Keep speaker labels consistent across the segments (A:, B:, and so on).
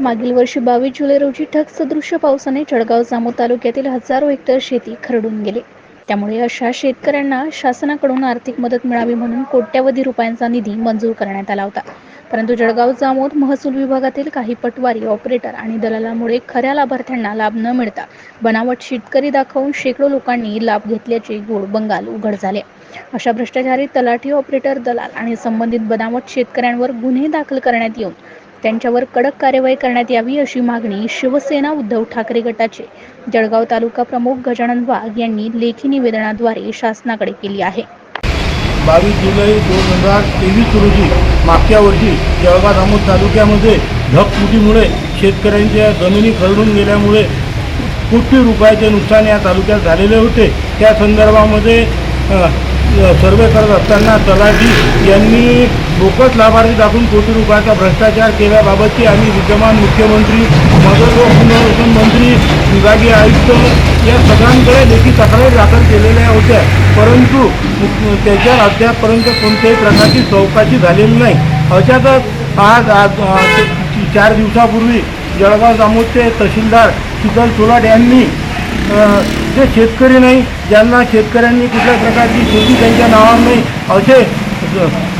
A: मागील वर्षी बावीस जुलै रोजी ठग सदृश्य पावसाने जळगाव जामो तालुक्यातील हजारो हेक्टर शेती खरडून गेले. त्यामुळे अशा शेतकऱ्यांना शासनाकडून आर्थिक मदत मिळावी म्हणून कोट्यवधी रुपयांचा निधी मंजूर करण्यात आला होता. परंतु जळगाव जामोद महसूल विभागातील काही पटवारी ऑपरेटर आणि दलालामुळे खऱ्या लाभार्थ्यांना लाभ न मिळता बनावट शेतकरी दाखवून शेकडो लोकांनी लाभ घेतल्याचे गोड बंगाल उघड झाले. अशा भ्रष्टाचारी तलाठी ऑपरेटर दलाल आणि संबंधित बनावट शेतकऱ्यांवर गुन्हे दाखल करण्यात येऊन त्यांच्यावर कडक कार्यवाही करण्यात यावी अशी मागणी शिवसेना उद्धव ठाकरे गटाचे. जळगाव तालुका प्रमुख गजानन वाघ यांनी लेखी निवेदनाद्वारे शासनाकडे केली आहे.
B: बावीस जुलै दोन हजार तेवीस रोजी मागच्या वर्षी जळगाव जामोद तालुक्यामध्ये ढगफुटीमुळे शेतकऱ्यांच्या जमिनी खरडून गेल्यामुळे कोटी रुपयाचे नुकसान या तालुक्यात झालेले होते. त्या संदर्भामध्ये सर्वे करत असताना तलाठी यांनी बोकस लाभार्थी दाखवून कोटी रुपयाचा भ्रष्टाचार केल्याबाबतची आम्ही विद्यमान मुख्यमंत्री मदत व पुनर्वसन मंत्री विभागीय आयुक्त या सगळ्यांकडे लेखी तक्रारी दाखल केलेल्या होत्या. परंतु त्याच्या त्याच्यावर अद्यापपर्यंत कोणत्याही प्रकारची चौकशी झालेली नाही. अशातच आज आज चार दिवसापूर्वी जळगाव जामोदचे तहसीलदार शीतल चोलाट यांनी जे शेतकरी नाही ज्यांना शेतकऱ्यांनी कुठल्या प्रकारची शेती त्यांच्या नावावर नाही असे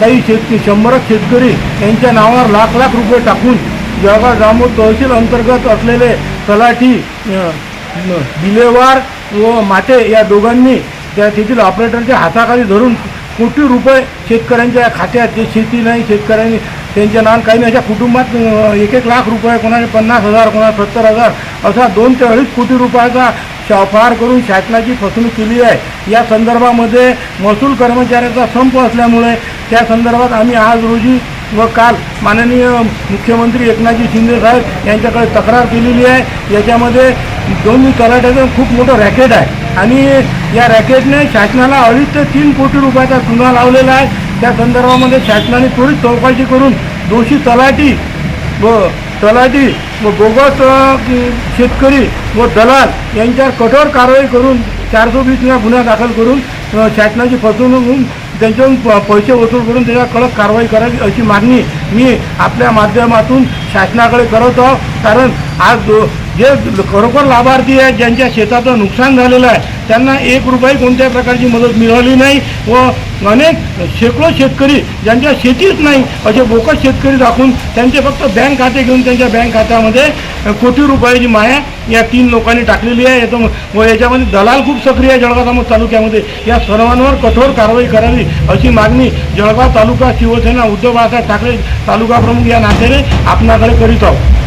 B: काही शेतकरी शंभरच शेतकरी यांच्या नावावर लाख लाख रुपये टाकून जळगाव जामोद तहसील अंतर्गत असलेले तलाठी अ, बिलेवार व माटे या दोघांनी त्या तेथील ऑपरेटरच्या हाताखाली धरून कोटी रुपये शेतकऱ्यांच्या खात्यात जे शेती नाही शेतकऱ्यांनी त्यांच्या नान काही नाही अशा कुटुंबात एक एक लाख रुपये कोणाचे पन्नास हजार कोणाला सत्तर हजार असा दोन ते अडीच कोटी रुपयाचा शाफार करून शासनाची फसवणूक केली आहे. या संदर्भामध्ये महसूल कर्मचाऱ्याचा संप असल्यामुळे त्या संदर्भात आम्ही आज रोजी व काल माननीय मुख्यमंत्री एकनाथजी शिंदे साहेब यांच्याकडे तक्रार केलेली आहे. याच्यामध्ये दोन्ही तलाट्याचं खूप मोठं रॅकेट आहे. आणि या रॅकेटने शासनाला अडीच ते तीन कोटी रुपयाचा गुन्हा लावलेला आहे. त्या संदर्भामध्ये शासनाने त्वरित चौकशी करून दोषी तलाठी व तलाठी व बोगस शेतकरी व दलाल यांच्यावर कठोर कारवाई करून चारशे वीसला गुन्हा दाखल करून शासनाची फसवणूक होऊन त्यांच्याकडून प- पैसे वसूल करून त्याच्यावर कडक कारवाई करावी अशी मागणी मी आपल्या माध्यमातून शासनाकडे करत आहोत कारण आज दो- जे खरोखर लाभार्थी आहेत ज्यांच्या शेताचं नुकसान झालेलं आहे त्यांना एक रुपये कोणत्याही प्रकारची मदत मिळाली नाही व अनेक शेकडो शेतकरी ज्यांच्या शेतीच नाही असे बोकस शेतकरी दाखवून त्यांचे फक्त बँक खाते घेऊन त्यांच्या बँक खात्यामध्ये कोटी रुपयाची माया या तीन लोकांनी टाकलेली आहे. याचं व याच्यामध्ये दलाल खूप सक्रिय आहे जळगाव समोर तालुक्यामध्ये. या सर्वांवर कठोर कारवाई करावी अशी मागणी जळगाव तालुका शिवसेना उद्धव बाळासाहेब ठाकरे तालुका प्रमुख या नात्याने आपणाकडे करीत आहोत